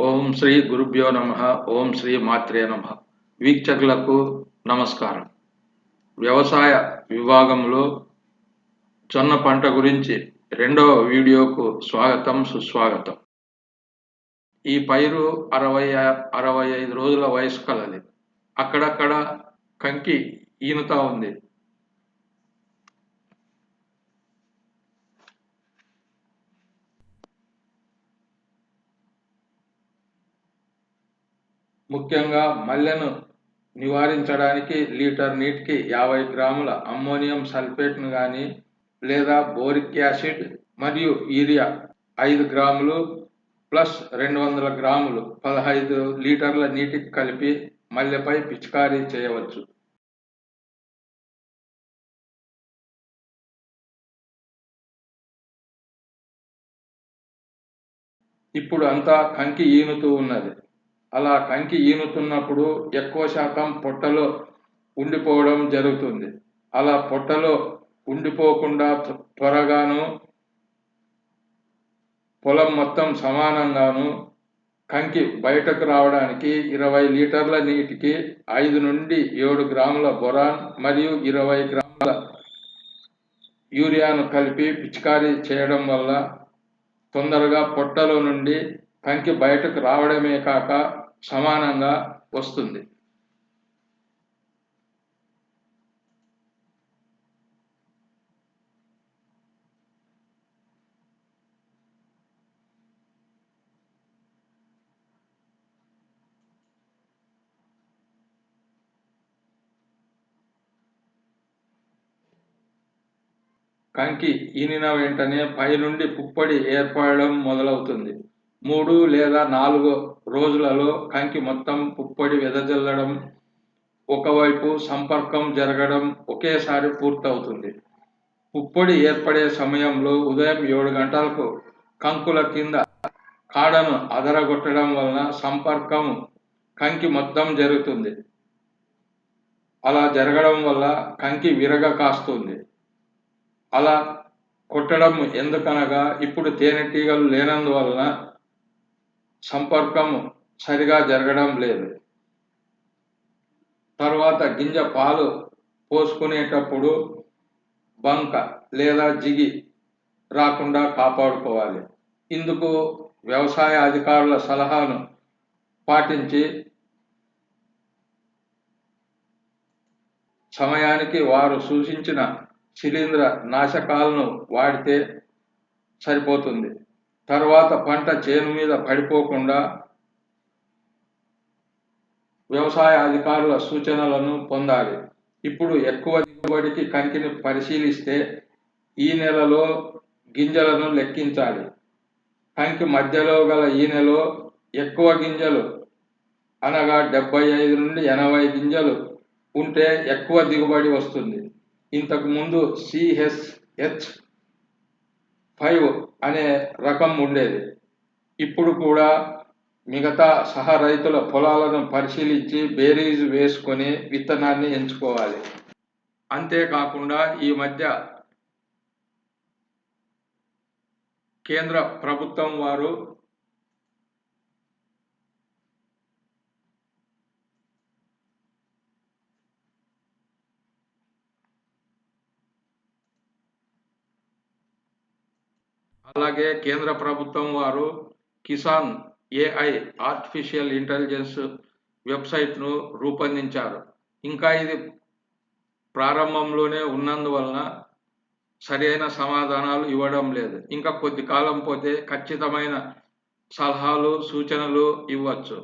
ఓం శ్రీ గురుభ్యో నమ ఓం శ్రీ మాత్రే నమ. వీక్షకులకు నమస్కారం. వ్యవసాయ విభాగంలో జొన్న పంట గురించి రెండవ వీడియోకు స్వాగతం సుస్వాగతం. ఈ పైరు అరవై అరవై ఐదు రోజుల వయసు కలది. అక్కడక్కడ కంకి ఈనుతా ఉంది. ముఖ్యంగా మల్లెను నివారించడానికి లీటర్ నీటికి యాభై గ్రాముల అమ్మోనియం సల్ఫేట్ను కానీ లేదా బోరిక్ యాసిడ్ మరియు యూరియా ఐదు గ్రాములు ప్లస్ రెండు వందల గ్రాములు పదహైదు లీటర్ల నీటికి కలిపి మల్లెపై పిచికారీ చేయవచ్చు. ఇప్పుడు అంతా కంకి ఈనుతూ ఉన్నది. అలా కంకి ఈనుతున్నప్పుడు ఎక్కువ శాతం పొట్టలో ఉండిపోవడం జరుగుతుంది. అలా పొట్టలో ఉండిపోకుండా త్వరగాను పొలం మొత్తం సమానంగాను కంకి బయటకు రావడానికి ఇరవై లీటర్ల నీటికి ఐదు నుండి ఏడు గ్రాముల బొరాన్ మరియు ఇరవై గ్రాముల యూరియాను కలిపి పిచికారీ చేయడం వల్ల తొందరగా పొట్టలో నుండి కంకి బయటకు రావడమే కాక సమానంగా వస్తుంది. కంకి ఈనిన వెంటనే పై నుండి పుప్పొడి ఏర్పడడం మొదలవుతుంది. మూడు లేదా నాలుగు రోజులలో కంకి మొత్తం పుప్పొడి వెదజల్లడం ఒకవైపు సంపర్కం జరగడం ఒకేసారి పూర్తవుతుంది. పుప్పొడి ఏర్పడే సమయంలో ఉదయం ఏడు గంటలకు కంకుల కింద కాడను అదరగొట్టడం వలన సంపర్కం కంకి మొత్తం జరుగుతుంది. అలా జరగడం వల్ల కంకి విరగ కాస్తుంది. అలా కొట్టడం ఎందుకనగా ఇప్పుడు తేనెటీగలు లేనందువలన సంపర్కం సరిగా జరగడం లేదు. తర్వాత గింజ పాలు పోసుకునేటప్పుడు బంక లేదా జిగి రాకుండా కాపాడుకోవాలి. ఇందుకు వ్యవసాయ అధికారుల సలహాను పాటించి సమయానికి వారు సూచించిన శిలీంద్ర నాశకాలను వాడితే సరిపోతుంది. తర్వాత పంట చేను మీద పడిపోకుండా వ్యవసాయ అధికారుల సూచనలను పొందాలి. ఇప్పుడు ఎక్కువ దిగుబడికి కంకిని పరిశీలిస్తే ఈ నెలలో గింజలను లెక్కించాలి. కంకి మధ్యలో గల ఈ నెలలో ఎక్కువ గింజలు అనగా డెబ్బై ఐదు నుండి ఎనభై గింజలు ఉంటే ఎక్కువ దిగుబడి వస్తుంది. ఇంతకు ముందు సిహెచ్హెచ్ ఫైవ్ అనే రకం ఉండేది. ఇప్పుడు కూడా మిగతా సహ రైతుల పొలాలను పరిశీలించి బేరీజ్ వేసుకొని విత్తనాన్ని ఎంచుకోవాలి. అంతేకాకుండా ఈ మధ్య కేంద్ర ప్రభుత్వం వారు అలాగే కేంద్ర ప్రభుత్వం వారు కిసాన్ ఏఐ ఆర్టిఫిషియల్ ఇంటెలిజెన్స్ వెబ్సైట్ను రూపొందించారు. ఇంకా ఇది ప్రారంభంలోనే ఉన్నందువలన సరైన సమాధానాలు ఇవ్వడం లేదు. ఇంకా కొద్ది కాలం పోతే ఖచ్చితమైన సలహాలు సూచనలు ఇవ్వచ్చు.